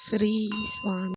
Sri Swami